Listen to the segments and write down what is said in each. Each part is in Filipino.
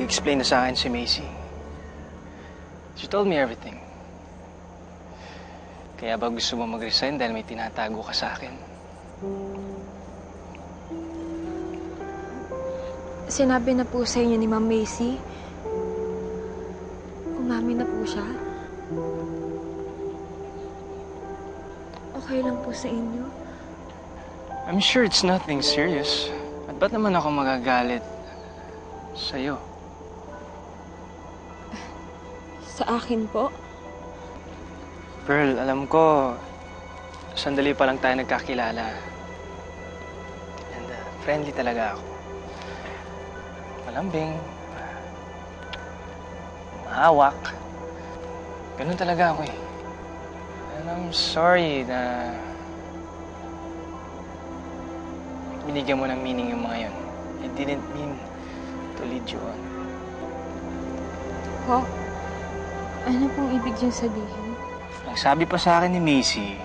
Nag-explain na sa akin si Macy. She told me everything. Kaya ba gusto mo mag-resign dahil may tinatago ka sa akin? Sinabi na po sa inyo ni Ma'am Macy. Umamin na po siya. Okay lang po sa inyo. I'm sure it's nothing serious. At ba't naman ako magagalit sa'yo? Sa akin po. Pearl, alam ko, sandali pa lang tayo nagkakilala. And uh, friendly talaga ako. Malambing. Mahawak. Ganun talaga ako eh. And I'm sorry na binigyan mo ng meaning yung mga yun. I didn't mean to lead you on. Po? Ano pong ibig niyong sabihin? Ang sabi pa sa akin ni Macy,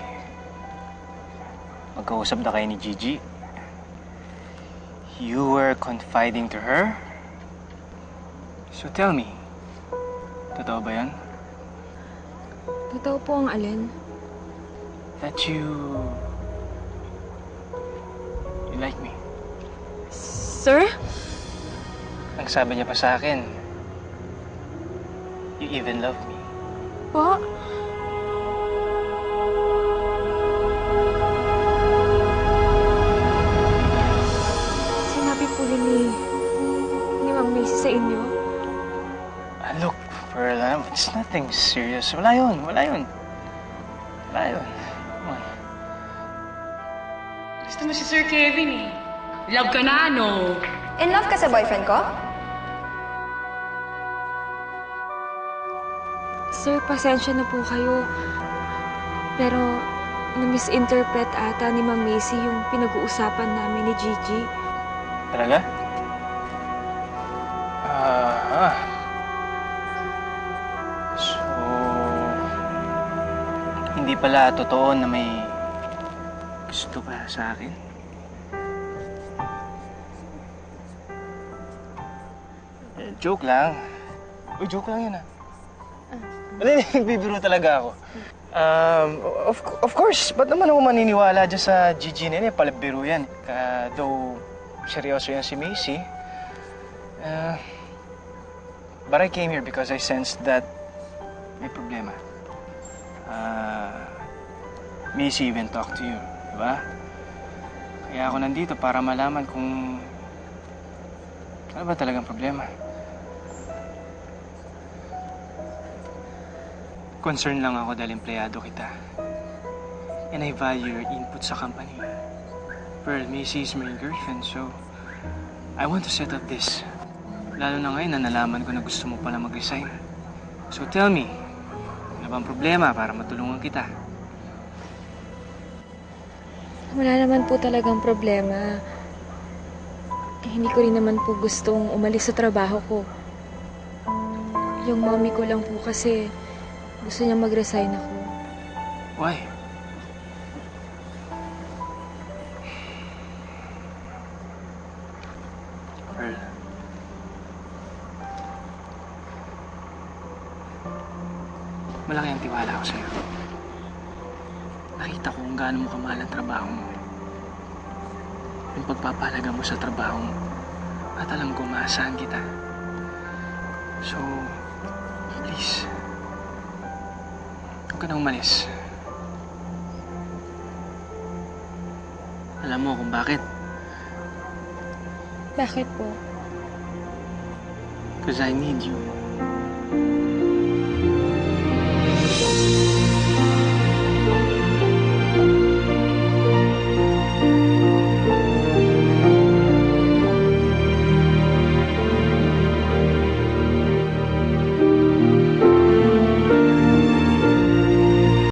magkausap na kayo ni Gigi. You were confiding to her? So tell me, totoo ba yan? Totoo po ang alin. That you... You like me? Sir? Ang sabi niya pa sa akin, you even love me. Po? Sinabi po rin ni, ni Ma'am Macy sa inyo? Ah, look, Pearl, ah, it's nothing serious. Wala yun, wala yun. Wala yun. Come on. Gusto mo si Sir Kevin eh. Love ka na, no? In love ka sa boyfriend ko? Sir, pasensya na po kayo. Pero, na-misinterpret ata ni Ma'am Macy yung pinag-uusapan namin ni Gigi. Talaga? Ah. so, hindi pala totoo na may gusto ka sa akin? Eh, joke lang. Uy, joke lang yun ah. Wala, nagbibiro talaga ako. Um, of, of course, ba't naman ako maniniwala dyan sa Gigi na yan? Palabiro yan. Ka, though, seryoso yan si Macy. Uh, but I came here because I sensed that may problema. Uh, Macy even talked to you, di ba? Kaya ako nandito para malaman kung ano ba talagang problema. Concern lang ako dahil empleyado kita. And I value your input sa company. Pearl, Macy is my girlfriend, so I want to set up this. Lalo na ngayon na nalaman ko na gusto mo pala mag-resign. So tell me, ano bang problema para matulungan kita? Wala naman po talagang problema. Eh, hindi ko rin naman po gustong umalis sa trabaho ko. Yung mommy ko lang po kasi gusto niya mag-resign ako. Why? Pearl. Malaki ang tiwala ko sa'yo. Nakita ko kung gaano mo kamahal ang trabaho mo. Yung pagpapahalaga mo sa trabaho mo. At alam ko maasahan kita. So, please, Huwag ka na umalis. Alam mo kung bakit? Bakit po? Because I need you.